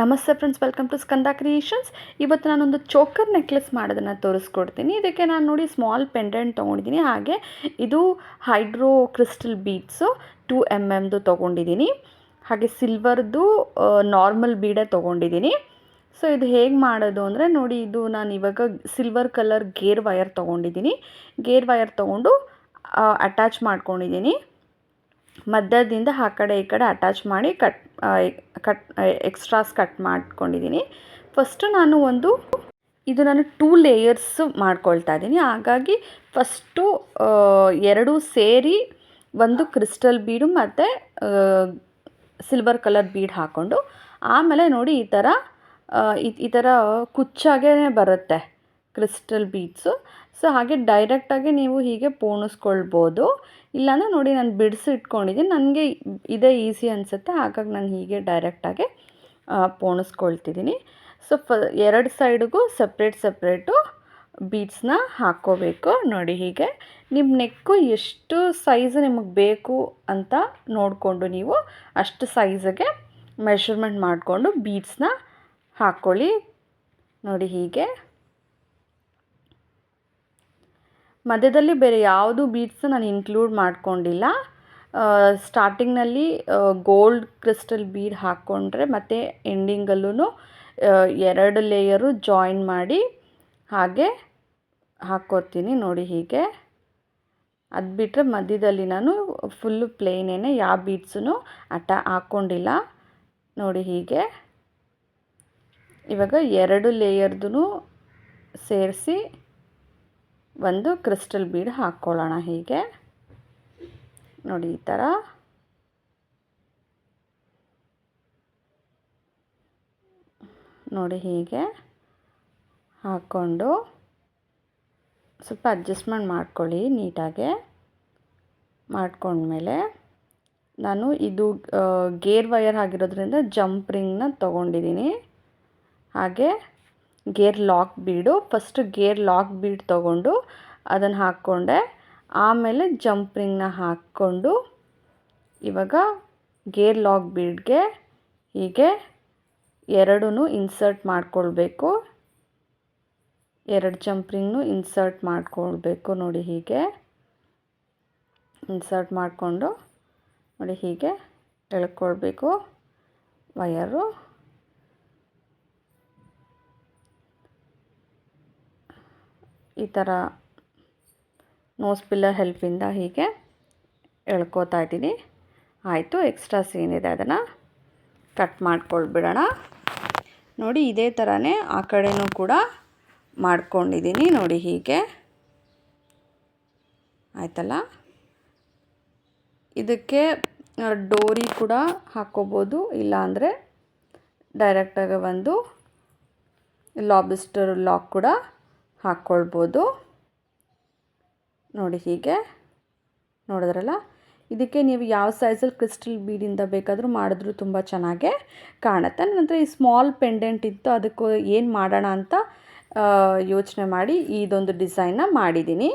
ನಮಸ್ತೆ friends welcome to Skanda creations ಇವತ್ತು ನಾನೊಂದು ಚೋಕರ್ ನೆಕ್ಲೆಸ್ ಮಾಡೋದನ್ನು ತೋರಿಸ್ಕೊಡ್ತೀನಿ. ಇದಕ್ಕೆ ನಾನು ನೋಡಿ ಸ್ಮಾಲ್ ಪೆಂಡೆಂಟ್ ತೊಗೊಂಡಿದ್ದೀನಿ ಹಾಗೆ ಇದು hydro crystal beads two M ಎಮ್ದು ತೊಗೊಂಡಿದ್ದೀನಿ ಹಾಗೆ ಸಿಲ್ವರ್ದು ನಾರ್ಮಲ್ ಬೀಡೇ ತೊಗೊಂಡಿದ್ದೀನಿ ಸೊ ಇದು ಹೇಗೆ ಮಾಡೋದು ಅಂದರೆ ನೋಡಿ, ಇದು ನಾನು ಇವಾಗ ಸಿಲ್ವರ್ ಕಲರ್ ಗೇರ್ ವಯರ್ ತೊಗೊಂಡಿದ್ದೀನಿ ಗೇರ್ ವಯರ್ ತೊಗೊಂಡು ಅಟ್ಯಾಚ್ ಮಾಡ್ಕೊಂಡಿದ್ದೀನಿ ಮಧ್ಯದಿಂದ ಆ ಕಡೆ ಈ ಕಡೆ ಅಟ್ಯಾಚ್ ಮಾಡಿ ಕಟ್ ಕಟ್ ಎಕ್ಸ್ಟ್ರಾಸ್ ಕಟ್ ಮಾಡ್ಕೊಂಡಿದ್ದೀನಿ. ಫಸ್ಟು ನಾನು ಒಂದು, ಇದು ನಾನು ಟೂ ಲೇಯರ್ಸ್ ಮಾಡ್ಕೊಳ್ತಾ ಇದ್ದೀನಿ. ಹಾಗಾಗಿ ಫಸ್ಟು ಎರಡು ಸೇರಿ ಒಂದು ಕ್ರಿಸ್ಟಲ್ ಬೀಡು ಮತ್ತು ಸಿಲ್ವರ್ ಕಲರ್ ಬೀಡ್ ಹಾಕ್ಕೊಂಡು ಆಮೇಲೆ ನೋಡಿ ಈ ಥರ ಈ ಥರ ಕುಚ್ಚಾಗೇ ಬರುತ್ತೆ ಕ್ರಿಸ್ಟಲ್ ಬೀಡ್ಸು ಸೊ ಹಾಗೆ ಡೈರೆಕ್ಟಾಗಿ ನೀವು ಹೀಗೆ ಪೋಣಿಸ್ಕೊಳ್ಬೋದು. ಇಲ್ಲಾಂದರೆ ನೋಡಿ ನಾನು ಬಿಡಿಸಿ ಇಟ್ಕೊಂಡಿದ್ದೀನಿ ನನಗೆ ಇದೇ ಈಸಿ ಅನಿಸುತ್ತೆ. ಹಾಗಾಗಿ ನಾನು ಹೀಗೆ ಡೈರೆಕ್ಟಾಗಿ ಪೋಣಿಸ್ಕೊಳ್ತಿದ್ದೀನಿ ಸೊ ಫ ಎರಡು ಸೈಡಿಗೂ ಸಪ್ರೇಟ್ ಸಪ್ರೇಟು ಬೀಡ್ಸ್ನ ಹಾಕ್ಕೋಬೇಕು. ನೋಡಿ ಹೀಗೆ. ನಿಮ್ಮ ನೆಕ್ಕು ಎಷ್ಟು ಸೈಜ್ ನಿಮಗೆ ಬೇಕು ಅಂತ ನೋಡಿಕೊಂಡು ನೀವು ಅಷ್ಟು ಸೈಜಿಗೆ ಮೆಷರ್ಮೆಂಟ್ ಮಾಡಿಕೊಂಡು ಬೀಡ್ಸ್ನ ಹಾಕ್ಕೊಳ್ಳಿ. ನೋಡಿ ಹೀಗೆ. ಮಧ್ಯದಲ್ಲಿ ಬೇರೆ ಯಾವುದು ಬೀಡ್ಸ್ ನಾನು ಇನ್ಕ್ಲೂಡ್ ಮಾಡ್ಕೊಂಡಿಲ್ಲ. ಸ್ಟಾರ್ಟಿಂಗ್ನಲ್ಲಿ ಗೋಲ್ಡ್ ಕ್ರಿಸ್ಟಲ್ ಬೀಡ್ ಹಾಕ್ಕೊಂಡ್ರೆ ಮತ್ತು ಎಂಡಿಂಗಲ್ಲೂ ಎರಡು ಲೇಯರು ಜಾಯಿನ್ ಮಾಡಿ ಹಾಗೆ ಹಾಕ್ಕೋತೀನಿ ನೋಡಿ ಹೀಗೆ. ಅದು ಬಿಟ್ಟರೆ ಮಧ್ಯದಲ್ಲಿ ನಾನು ಫುಲ್ಲು ಪ್ಲೇನೇನೆ ಯಾವ ಬೀಡ್ಸೂ ಅಟ್ಯಾ ಹಾಕ್ಕೊಂಡಿಲ್ಲ ನೋಡಿ ಹೀಗೆ. ಇವಾಗ ಎರಡು ಲೇಯರ್ದು ಸೇರಿಸಿ ಒಂದು ಕ್ರಿಸ್ಟಲ್ ಬೀಡ್ ಹಾಕ್ಕೊಳ್ಳೋಣ ಹೀಗೆ. ನೋಡಿ ಈ ಥರ. ನೋಡಿ ಹೀಗೆ ಹಾಕ್ಕೊಂಡು ಸ್ವಲ್ಪ ಅಡ್ಜಸ್ಟ್ಮೆಂಟ್ ಮಾಡ್ಕೊಳ್ಳಿ ನೀಟಾಗೆ. ಮಾಡ್ಕೊಂಡ್ಮೇಲೆ ನಾನು ಇದು ಗೇರ್ ವಯರ್ ಆಗಿರೋದ್ರಿಂದ ಜಂಪ್ ರಿಂಗ್ನ ತೊಗೊಂಡಿದ್ದೀನಿ. ಹಾಗೆ gear lock bead. First gear lock bead ತೊಗೊಂಡು ಅದನ್ನು ಹಾಕ್ಕೊಂಡೆ. ಆಮೇಲೆ ಜಂಪ್ ರಿಂಗ್ನ ಹಾಕ್ಕೊಂಡು ಇವಾಗ ಗೇರ್ ಲಾಕ್ ಬೀಡ್ಗೆ ಹೀಗೆ ಎರಡೂ ಇನ್ಸರ್ಟ್ ಮಾಡ್ಕೊಳ್ಬೇಕು. ಎರಡು ಜಂಪ್ ರಿಂಗ್ನು ಇನ್ಸರ್ಟ್ ಮಾಡ್ಕೊಳ್ಬೇಕು ನೋಡಿ ಹೀಗೆ. ಇನ್ಸರ್ಟ್ ಮಾಡಿಕೊಂಡು ನೋಡಿ ಹೀಗೆ ಎಳ್ಕೊಳ್ಬೇಕು ವಯರು. ಈ ಥರ ನೋಸ್ ಪಿಲ್ಲರ್ ಹೆಲ್ಪಿಂದ ಹೀಗೆ ಎಳ್ಕೊತಾ ಇದ್ದೀನಿ. ಆಯಿತು ಎಕ್ಸ್ಟ್ರಾ ಸೀನಿದೆ ಅದನ್ನು ಕಟ್ ಮಾಡ್ಕೊಳ್ಬಿಡೋಣ. ನೋಡಿ, ಇದೇ ಥರನೇ ಆ ಕಡೆಯೂ ಕೂಡ ಮಾಡ್ಕೊಂಡಿದ್ದೀನಿ. ನೋಡಿ ಹೀಗೆ. ಆಯ್ತಲ್ಲ? ಇದಕ್ಕೆ ಡೋರಿ ಕೂಡ ಹಾಕ್ಕೋಬೋದು ಇಲ್ಲಾಂದರೆ ಡೈರೆಕ್ಟಾಗಿ ಒಂದು ಲಾಬಿಸ್ಟರ್ ಲಾಕ್ ಕೂಡ ಹಾಕ್ಕೊಳ್ಬೋದು. ನೋಡಿ ಹೀಗೆ. ನೋಡಿದ್ರಲ್ಲ? ಇದಕ್ಕೆ ನೀವು ಯಾವ ಸೈಜಲ್ಲಿ ಕ್ರಿಸ್ಟಲ್ ಬೀಡಿಂದ ಬೇಕಾದರೂ ಮಾಡಿದ್ರೂ ತುಂಬ ಚೆನ್ನಾಗೇ ಕಾಣುತ್ತೆ. ನಂತರ ಈ ಸ್ಮಾಲ್ ಪೆಂಡೆಂಟ್ ಇತ್ತು, ಅದಕ್ಕೂ ಏನು ಮಾಡೋಣ ಅಂತ ಯೋಚನೆ ಮಾಡಿ ಇದೊಂದು ಡಿಸೈನ್ನ ಮಾಡಿದ್ದೀನಿ.